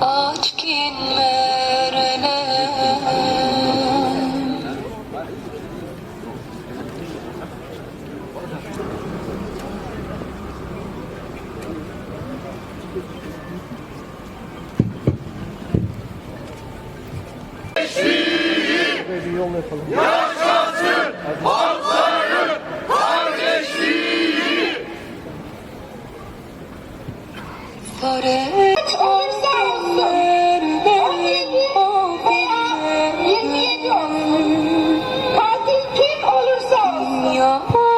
Aşkın merene Böyle bir yol yapalım. Oh.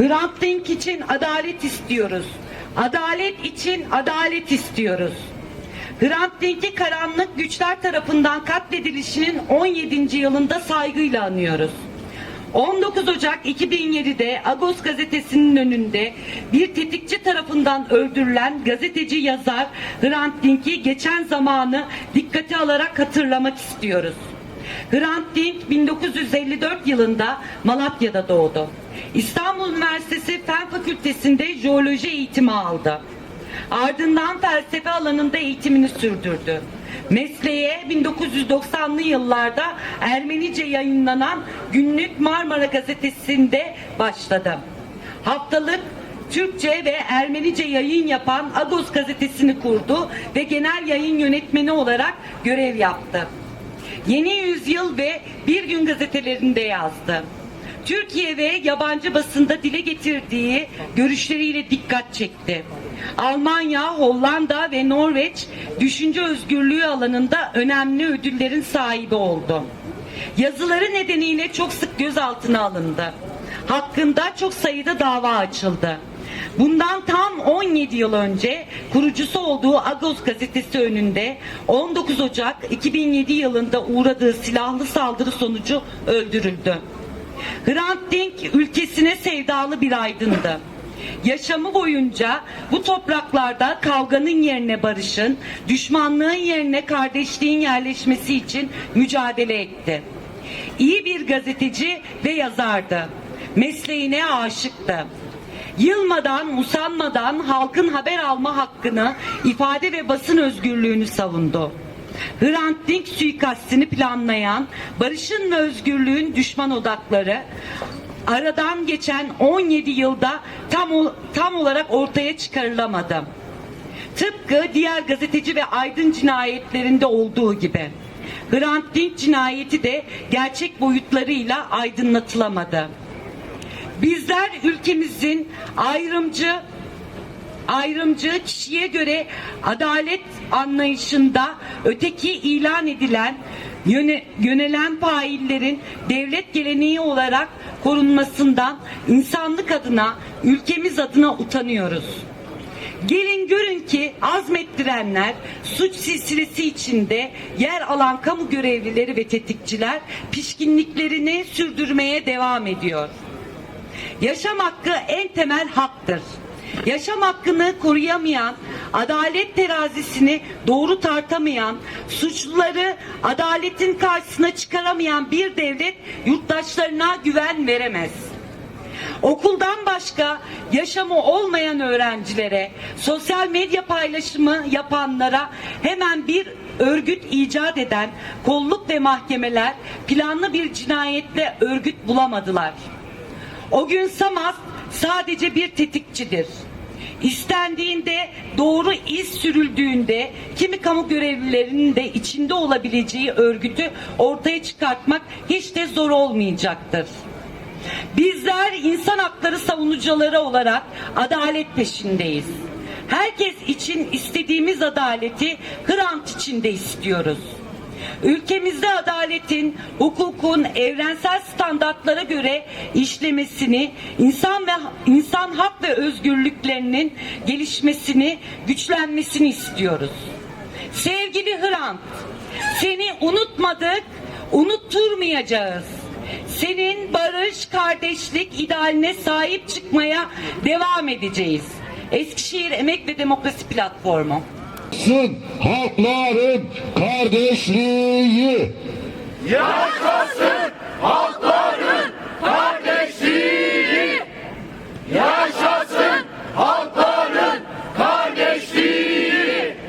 Hrant Dink için adalet istiyoruz. Adalet için adalet istiyoruz. Hrant Dink'i karanlık güçler tarafından katledilişinin 17. yılında saygıyla anıyoruz. 19 Ocak 2007'de Agos gazetesinin önünde bir tetikçi tarafından öldürülen gazeteci yazar Hrant Dink'i geçen zamanı dikkate alarak hatırlamak istiyoruz. Hrant Dink 1954 yılında Malatya'da doğdu. İstanbul Üniversitesi Fen Fakültesi'nde jeoloji eğitimi aldı. Ardından felsefe alanında eğitimini sürdürdü. Mesleğe 1990'lı yıllarda Ermenice yayınlanan Günlük Marmara Gazetesi'nde başladı. Haftalık Türkçe ve Ermenice yayın yapan Agos gazetesini kurdu ve genel yayın yönetmeni olarak görev yaptı. Yeni Yüzyıl ve Bir Gün gazetelerinde yazdı. Türkiye ve yabancı basında dile getirdiği görüşleriyle dikkat çekti. Almanya, Hollanda ve Norveç düşünce özgürlüğü alanında önemli ödüllerin sahibi oldu. Yazıları nedeniyle çok sık gözaltına alındı. Hakkında çok sayıda dava açıldı. Bundan tam 17 yıl önce kurucusu olduğu Agos gazetesi önünde 19 Ocak 2007 yılında uğradığı silahlı saldırı sonucu öldürüldü. Hrant Dink ülkesine sevdalı bir aydındı. Yaşamı boyunca bu topraklarda kavganın yerine barışın, düşmanlığın yerine kardeşliğin yerleşmesi için mücadele etti. İyi bir gazeteci ve yazardı. Mesleğine aşıktı. Yılmadan, usanmadan halkın haber alma hakkını, ifade ve basın özgürlüğünü savundu. Hrant Dink suikastini planlayan, barışın ve özgürlüğün düşman odakları, aradan geçen 17 yılda tam, tam olarak ortaya çıkarılamadı. Tıpkı diğer gazeteci ve aydın cinayetlerinde olduğu gibi. Hrant Dink cinayeti de gerçek boyutlarıyla aydınlatılamadı. Bizler ülkemizin ayrımcı ayrımcı kişiye göre adalet anlayışında öteki ilan edilen yöne, yönelen faillerin devlet geleneği olarak korunmasından insanlık adına ülkemiz adına utanıyoruz. Gelin görün ki azmettirenler suç silsilesi içinde yer alan kamu görevlileri ve tetikçiler pişkinliklerini sürdürmeye devam ediyor. Yaşam hakkı en temel haktır. Yaşam hakkını koruyamayan, adalet terazisini doğru tartamayan, suçluları adaletin karşısına çıkaramayan bir devlet yurttaşlarına güven veremez. Okuldan başka yaşamı olmayan öğrencilere, sosyal medya paylaşımı yapanlara hemen bir örgüt icat eden kolluk ve mahkemeler planlı bir cinayetle örgüt bulamadılar. O gün Samaz sadece bir tetikçidir. İstendiğinde doğru iz sürüldüğünde kimi kamu görevlilerinin de içinde olabileceği örgütü ortaya çıkartmak hiç de zor olmayacaktır. Bizler insan hakları savunucuları olarak adalet peşindeyiz. Herkes için istediğimiz adaleti Hrant için de istiyoruz. Ülkemizde adaletin, hukukun evrensel standartlara göre işlemesini, insan ve insan hak ve özgürlüklerinin gelişmesini, güçlenmesini istiyoruz. Sevgili Hrant, seni unutmadık, unutturmayacağız. Senin barış, kardeşlik idealine sahip çıkmaya devam edeceğiz. Eskişehir Emek ve Demokrasi Platformu. Yaşasın halkların kardeşliği. Yaşasın halk